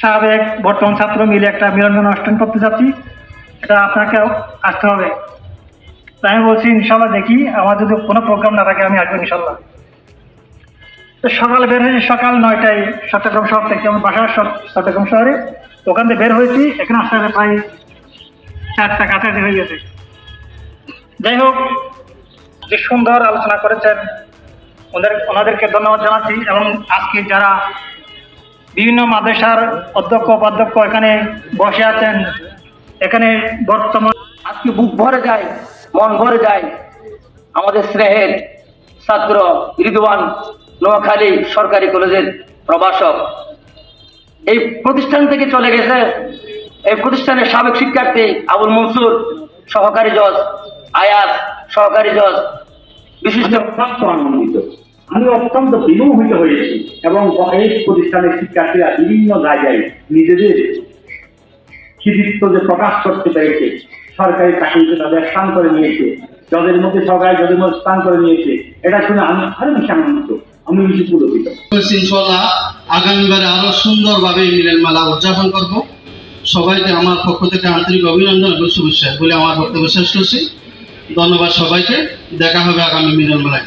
সাবেক বর্তমান ছাত্র মিলে একটা মিলন অনুষ্ঠান করতে যাচ্ছি। এটা আপনাকে আসতে হবে। তাই আমি বলছি, ইনশাল্লাহ দেখি, আমার যদি কোনো প্রোগ্রাম না থাকে, আমি আসব ইনশাল্লাহ। তো সকালে বের হয়েছি, সকাল নয়টায় চট্টগ্রাম শহর থেকে আমার বাসা চট- চট্টগ্রাম শহরে। ওখান থেকে বের হয়েছি, এখানে আসতে আসতে প্রায় চারটা কাছাকাছি হয়ে গেছে। যাই হোক, যে সুন্দর আলোচনা করেছেন, ওদের ওনাদেরকে ধন্যবাদ জানাচ্ছি এবং আজকে যারা বিভিন্ন মাদ্রাসার অধ্যক্ষ, উপাধ্যক্ষ এখানে বসে আছেন। এখানে বর্তমান আজকে বুক ভরে যায়, মন ভরে যায়। আমাদের স্নেহের ছাত্র রিদওয়ান নোয়াখালী সরকারি কলেজের প্রভাষক। এই প্রতিষ্ঠান থেকে চলে গেছে। এই প্রতিষ্ঠানের সাবেক শিক্ষার্থী আবুল মনসুর, সহকারী জজ আয়াত সহকারী জজ, বিশিষ্ট আনন্দিত আমি অত্যন্ত বিমোহিত হয়েছি এবং এই প্রতিষ্ঠানের শিক্ষার্থীরা বিভিন্ন জায়গায় নিজেদের কৃতিত্ব যে প্রকাশ করতে পেরেছে, সরকারি চাকরিতে তাদের স্থান করে নিয়েছে, যাদের মধ্যে সরকারি যাদের মধ্যে স্থান করে নিয়েছে, এটা শুনে আমি আরও বেশি আনন্দিত, আমি বেশি ইনশাল্লাহ আগামীবারে আরও সুন্দরভাবে মিলন মেলা উদযাপন করব। সবাইকে আমার পক্ষ থেকে আন্তরিক অভিনন্দন এবং শুভেচ্ছা বলে আমার বক্তব্য শেষ করছি। ধন্যবাদ সবাইকে, দেখা হবে আগামী মিলন মেলায়।